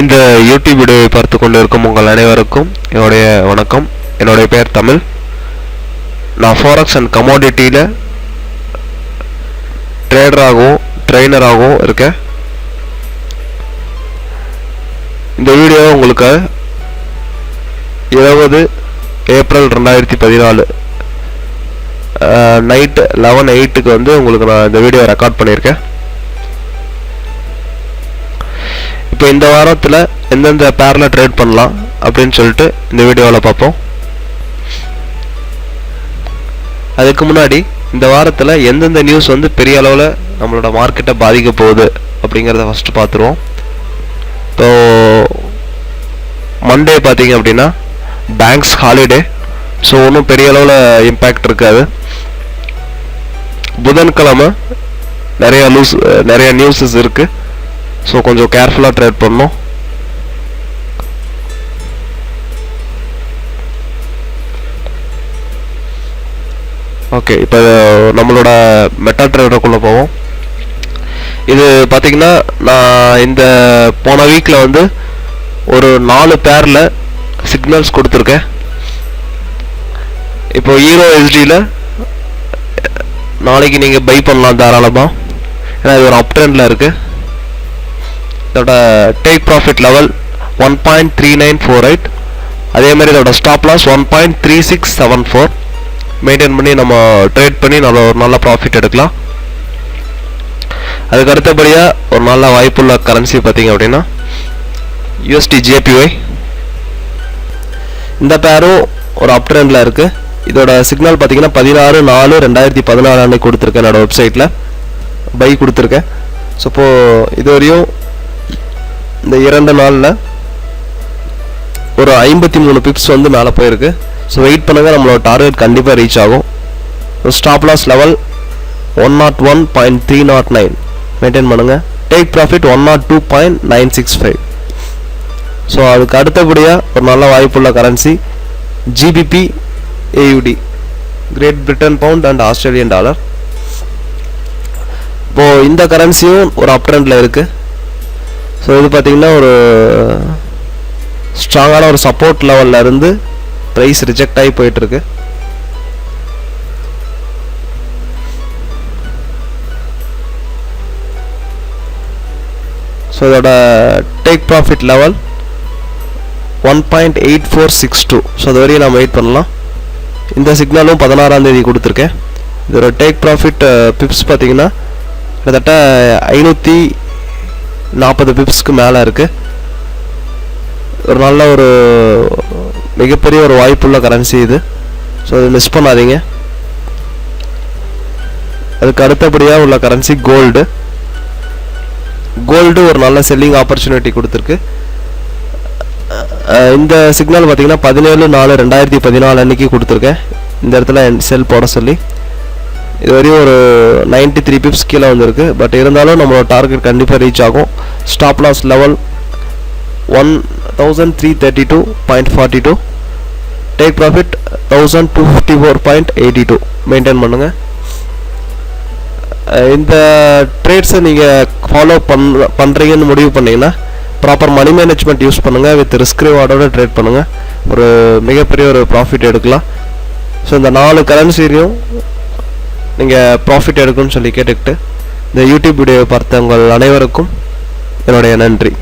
இந்த யூடியூப் வீடியோவை பார்த்து கொண்டிருக்கும் உங்கள் அனைவருக்கும் என்னுடைய வணக்கம். என்னுடைய பெயர் தமிழ். நான் ஃபாரக்ஸ் அண்ட் கமோடிட்டியில் ட்ரேடராகவும் ட்ரெயினராகவும் இருக்கேன். இந்த வீடியோ உங்களுக்கு இருபது ஏப்ரல் ரெண்டாயிரத்தி பதினாலு நைட்டு லெவன் எயிட்டுக்கு வந்து உங்களுக்கு நான் இந்த வீடியோ ரெக்கார்ட் பண்ணியிருக்கேன். இப்போ இந்த வாரத்தில் எந்தெந்த பேரில் ட்ரேட் பண்ணலாம் அப்படின்னு சொல்லிட்டு இந்த வீடியோவில் பார்ப்போம். அதுக்கு முன்னாடி இந்த வாரத்தில் எந்தெந்த நியூஸ் வந்து பெரிய அளவில் நம்மளோட மார்க்கெட்டை பாதிக்க போகுது அப்படிங்கிறத ஃபஸ்ட்டு பார்த்துருவோம். இப்போ மண்டே பார்த்தீங்க அப்படின்னா பேங்க்ஸ் ஹாலிடே ஸோ ஒன்றும் பெரிய அளவில் இம்பேக்ட் இருக்காது. புதன்கிழமை நிறையா லூஸ் நிறையா நியூஸஸ் இருக்குது ஸோ கொஞ்சம் கேர்ஃபுல்லாக ட்ரேட் பண்ணணும். ஓகே இப்போ நம்மளோட மெட்டா ட்ரேடருக்குள்ளே போவோம். இது பார்த்தீங்கன்னா நான் இந்த போன வீக்கில் வந்து ஒரு நாலு பேரில் சிக்னல்ஸ் கொடுத்துருக்கேன். இப்போ ஹீரோ எஸ்டியில் நாளைக்கு நீங்கள் பை பண்ணலாம் தாராளமாக ஏன்னா இது ஒரு அப் ட்ரெண்டில் இருக்குது இதோட take profit level one point three nine four eight அதே மாதிரி இதோட stop loss one point three six seven four maintain பண்ணி நம்ம ட்ரேட் பண்ணி நல்ல ஒரு நல்ல ப்ராஃபிட் எடுக்கலாம். அதுக்கு அடுத்தபடியாக ஒரு நல்ல வாய்ப்புள்ள கரன்சி பார்த்தீங்க அப்படின்னா யூஎஸ்டி ஜேபிஒய் இந்த பேரும் ஒரு அப் ட்ரெண்டில் இருக்குது இதோட சிக்னல் பார்த்தீங்கன்னா பதினாறு நாலு ரெண்டாயிரத்தி பதினாலு அன்னைக்கு கொடுத்துருக்கேன் என்னோட வெப்சைட்டில் பை கொடுத்துருக்கேன். ஸோ இப்போது இது வரையும் இந்த இரண்டு நாளில் ஒரு ஐம்பத்தி மூணு பிப்ஸ் வந்து மேலே போயிருக்கு. ஸோ வெயிட் பண்ணுங்கள் நம்மளோட டார்கெட் கண்டிப்பாக ரீச் ஆகும். Stop loss level one nought one point three nought nine maintain பண்ணுங்கள் take profit one nought two point nine six five so அதுக்கு அடுத்தபடியாக ஒரு நல்ல வாய்ப்புள்ள currency GBP AUD Great Britain pound and Australian dollar இப்போது இந்த கரன்சியும் ஒரு அப் ட்ரெண்டில் இருக்குது ஸோ இது பார்த்திங்கன்னா ஒரு ஸ்ட்ராங்கான ஒரு சப்போர்ட் லெவலில் இருந்து ப்ரைஸ் ரிஜெக்ட் ஆகி போயிட்டுருக்கு. ஸோ இதோட take profit level one point eight four six two so அது வரையும் நம்ம வெயிட் பண்ணலாம். இந்த சிக்னலும் பதினாறாம் தேதி கொடுத்துருக்கேன். இதோட டேக் ப்ராஃபிட் பிப்ஸ் பார்த்தீங்கன்னா கிட்டத்தட்ட ஐநூற்றி நாற்பது பிப்ஸ்க்கு மேலே இருக்குது ஒரு நல்ல ஒரு மிகப்பெரிய ஒரு வாய்ப்புள்ள கரன்சி இது. ஸோ இதை மிஸ் பண்ணாதீங்க. அதுக்கு அடுத்தபடியாக உள்ள கரன்சி கோல்டு கோல்டு ஒரு நல்ல செல்லிங் ஆப்பர்ச்சுனிட்டி கொடுத்துருக்கு. இந்த சிக்னல் பார்த்தீங்கன்னா பதினேழு நாலு ரெண்டாயிரத்தி பதினாலு அன்னைக்கு கொடுத்துருக்கேன். இந்த இடத்துல செல் போட சொல்லி. இது வரையும் ஒரு நைன்டி த்ரீ பிப்ஸ் கீழே வந்திருக்கு. பட் இருந்தாலும் நம்மளோட டார்கெட் கண்டிப்பாக ரீச் ஆகும். Stop loss level one thousand three thirty two point forty two take profit thousand two fifty four point eighty two maintain பண்ணுங்கள் இந்த ட்ரேட்ஸை நீங்கள் ஃபாலோ பண் பண்ணுறீங்கன்னு முடிவு பண்ணிங்கன்னா ப்ராப்பர் மணி மேனேஜ்மெண்ட் யூஸ் பண்ணுங்கள் வித் ரிஸ்க் ரிவார்டோட ட்ரேட் பண்ணுங்கள் ஒரு மிகப்பெரிய ஒரு ப்ராஃபிட் எடுக்கலாம். ஸோ இந்த நாலு கரன்சிலையும் நீங்கள் ப்ராஃபிட் எடுக்கணும்னு சொல்லி கேட்டுக்கிட்டு இந்த யூடியூப் வீடியோவை பார்த்த உங்கள் அனைவருக்கும் என்னுடைய நன்றி.